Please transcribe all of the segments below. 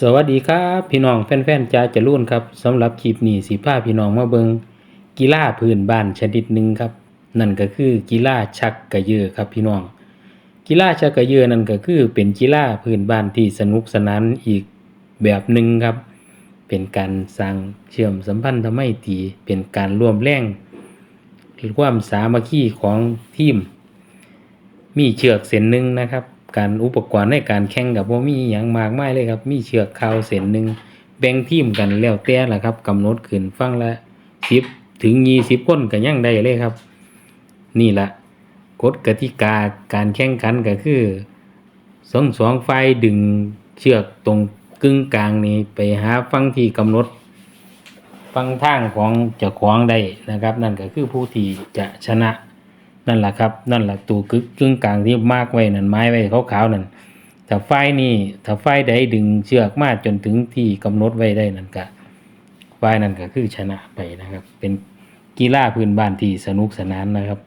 สวัสดีครับพี่น้องแฟนๆจ้าจะรุ่นครับสำหรับคลิปนี้สิพาพี่น้องมาเบิงกีฬาพื้นบ้านชนิดหนึ่งครับ นั่นก็คือกีฬาชักกระเยือครับพี่น้อง กีฬาชักกระเยือนั่นก็คือเป็นกีฬาพื้นบ้านที่สนุกสนานอีกแบบหนึ่งครับ เป็นการสร้างเชื่อมสัมพันธไมตรีเป็นการร่วมแรงความสามัคคีของทีม มีเชือกเส้นหนึ่งนะครับ การอุปกรณ์ในการแข่งกับว่ามีอย่างมากมายเลยครับ มีเชือกคาวเส้นหนึ่งแบ่งทีมกันแล้วแต่ละครับกำหนดขึ้นฟังละสิบถึงยี่สิบคนก็ยังได้เลยครับ นี่แหละกฎกติกาการแข่งขันก็คือสองสองฝ่ายดึงเชือกตรงกึ่งกลางนี้ไปหาฟังที่กำหนดฟังทางของเจ้าของได้นะครับ นั่นก็คือผู้ที่จะชนะ นั่นแหละครับ นั่นแหละตัวกึกกึ่งกลางที่มากไว้นั่นไม้ไว้ขาวๆนั่นถ้าไฟนี่ถ้าไฟใดดึงเชือกมาจนถึงที่กำหนดไว้ได้นั่นก็ไฟนั่นก็คือชนะไปนะครับ เป็นกีฬาพื้นบ้านที่สนุกสนานนะครับ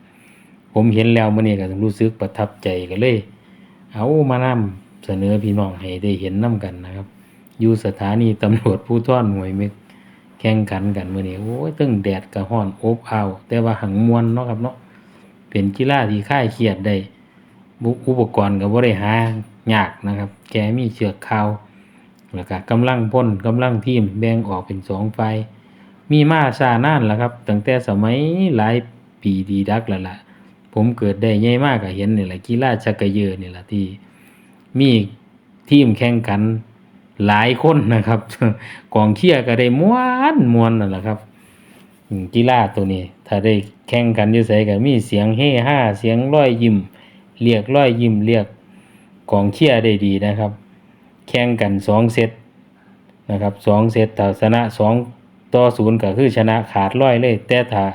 ผมเห็นแล้วมื่อนี้ก็รู้สึกประทับใจก็เลย เอามานำเสนอพี่น้องให้ได้เห็นนํกันนะครับ อยู่สถานีตำรวจผู้ท่อนหน่วยเมกแข่งขันกันมื่อนี้โอ้ยตึ้งแดดกระห้อนอบอ้าวแต่ว่าหังมวนเนาะครับเนาะ เป็นกีฬาที่คลายเครียดได้อุปกรณ์ก็บ่ได้หายากนะครับ แกมีเชือกคาวแล้วก็กำลังพ่นกำลังทีมแบ่งออกเป็นสองฝ่ายมีมาซานานแล้วครับตั้งแต่สมัยหลายปีดีดักแล้วล่ะ ผมเกิดได้ใหญ่มากก็เห็นนี่แหละกีฬาชักกระเยอนี่แหละที่ มีทีมแข่งขันหลายคนนะครับ กองเชียร์ก็ได้ม่วนม่วนนั่นแหละครับ กีฬาตัวนี้ ถ้าได้แข่งกันอยู่ไสก็มีเสียงเฮฮาเสียงร้อยยิ้มเรียกร้อยยิ้มเรียกกองเชียร์ได้ดีนะครับ แข่งกันสองเซตนะครับสองเซตถ้าชนะสองต่อศูนย์ก็คือชนะขาดร้อยเลย แต่ถ้า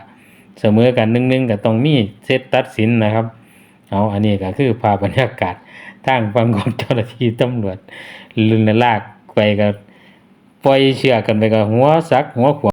เสมอกันหนึ่งหนึ่งก็ต้องมีเซตตัดสินนะครับเอาอันนี้ก็คือภาพบรรยากาศทางฝั่งของเจ้าหน้าที่ตำรวจลืนลากไปก็ปล่อยเชือกกันไปก็หัวซักหัวขว